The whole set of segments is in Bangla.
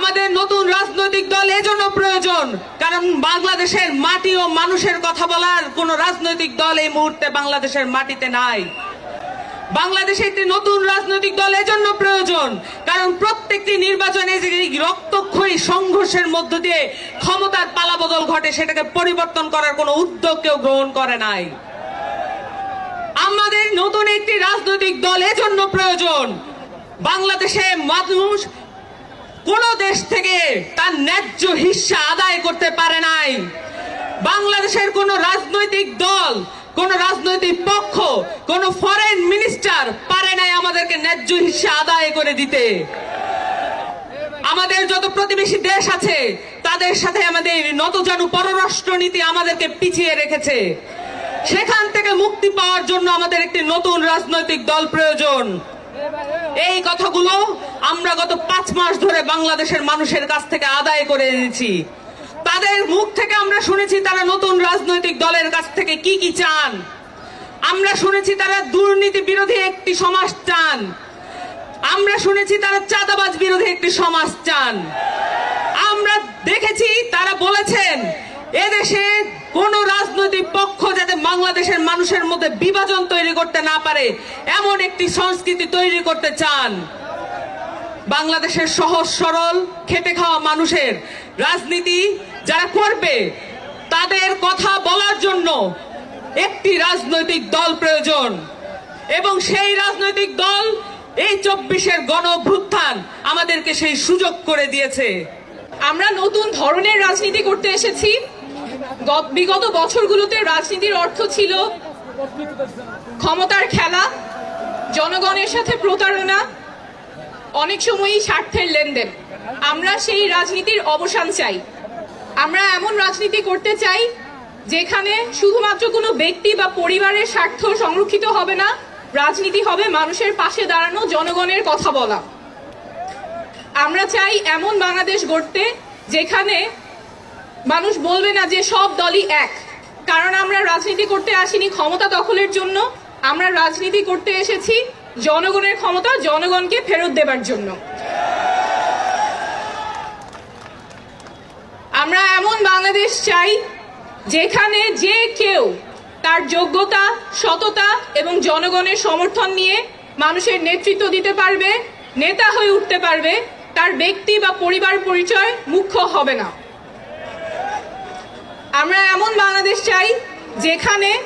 আমাদের নতুন রাজনৈতিক দল এজন্য প্রয়োজন। কারণ বাংলাদেশের মাটি ও মানুষের কথা বলার কোন রাজনৈতিক দল এই মুহূর্তে বাংলাদেশের মাটিতে নাই। বাংলাদেশে একটি নতুন রাজনৈতিক দল এজন্য প্রয়োজন। কারণ প্রত্যেকটি নির্বাচনে যে রক্তক্ষয়ী সংঘর্ষের মধ্য দিয়ে ক্ষমতার পালাবদল ঘটে, সেটাকে পরিবর্তন করার কোনো উদ্যোগ কেউ গ্রহণ করে নাই। আমাদের নতুন একটি রাজনৈতিক দল এজন্য প্রয়োজন। বাংলাদেশে মানুষ কোন দেশ থেকে তার ন্যায্য হিস্সা আদায় করতে পারে নাই। বাংলাদেশের কোন রাজনৈতিক দল, কোন রাজনৈতিক পক্ষ, কোন ফরেন মিনিস্টার পারে নাই আমাদেরকে ন্যায্য হিস্সা আদায় করে দিতে। আমাদের যত প্রতিবেশী দেশ আছে, তাদের সাথে আমাদের নতজানু পররাষ্ট্র নীতি আমাদেরকে পিছিয়ে রেখেছে। সেখান থেকে মুক্তি পাওয়ার জন্য আমাদের একটি নতুন রাজনৈতিক দল প্রয়োজন। এই কথাগুলো আমরা গত পাঁচ মাস ধরে বাংলাদেশের মানুষের কাছ থেকে আদায় করে এনেছি। তাদের মুখ থেকে আমরা শুনেছি তারা নতুন রাজনৈতিক দলের কাছ থেকে কি কি চান। আমরা শুনেছি তারা দুর্নীতি বিরোধী একটি সমাজ চান। আমরা শুনেছি তারা চাঁদাবাজ বিরোধী একটি সমাজ চান। আমরা দেখেছি তারা বলেছেন, এদেশে কোন রাজনৈতিক পক্ষ যাতে বাংলাদেশের মানুষের মধ্যে বিভাজন তৈরি করতে না পারে, এমন একটি সংস্কৃতি তৈরি করতে চান। বাংলাদেশের সহজ, সরল, খেটে খাওয়া মানুষের রাজনীতি যারা করবে, তাদের কথা বলার জন্য একটি রাজনৈতিক দল প্রয়োজন। এবং সেই রাজনৈতিক দল এই চব্বিশের গণ অভ্যুত্থান আমাদেরকে সেই সুযোগ করে দিয়েছে। আমরা নতুন ধরনের রাজনীতি করতে এসেছি। বিগত বছরগুলোতে রাজনীতির অর্থ ছিল ক্ষমতার খেলা, জনগণের সাথে প্রতারণা অনেক সময়ই স্বার্থের লেনদেন। আমরা সেই রাজনীতির অবসান চাই। আমরা এমন রাজনীতি করতে চাই, যেখানে শুধুমাত্র কোনো ব্যক্তি বা পরিবারের স্বার্থ সংরক্ষিত হবে না, রাজনীতি হবে মানুষের পাশে দাঁড়ানো জনগণের কথা বলা। আমরা চাই এমন বাংলাদেশ গড়তে, যেখানে মানুষ বলবে না যে সব দলই এক। কারণ আমরা রাজনীতি করতে আসিনি ক্ষমতা দখলের জন্য, আমরা রাজনীতি করতে এসেছি জনগণের ক্ষমতা জনগণকে ফেরত দেবার জন্য। আমরা এমন বাংলাদেশ চাই যেখানে যে কেউ তার যোগ্যতা, সততা এবং জনগণের সমর্থন নিয়ে মানুষের নেতৃত্ব দিতে পারবে, নেতা হয়ে উঠতে পারবে, তার ব্যক্তি বা পরিবার পরিচয় মুখ্য হবে না। আমরা এমন বাংলাদেশ চাই যেখানে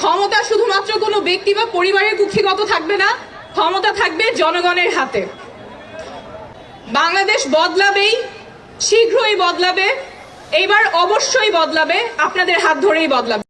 ক্ষমতা শুধুমাত্র কোনো ব্যক্তি বা পরিবারের কুক্ষিগত থাকবে না, ক্ষমতা থাকবে জনগণের হাতে। বাংলাদেশ বদলাবেই, শীঘ্রই বদলাবে এইবার অবশ্যই বদলাবে, আপনাদের হাত ধরেই বদলাবে।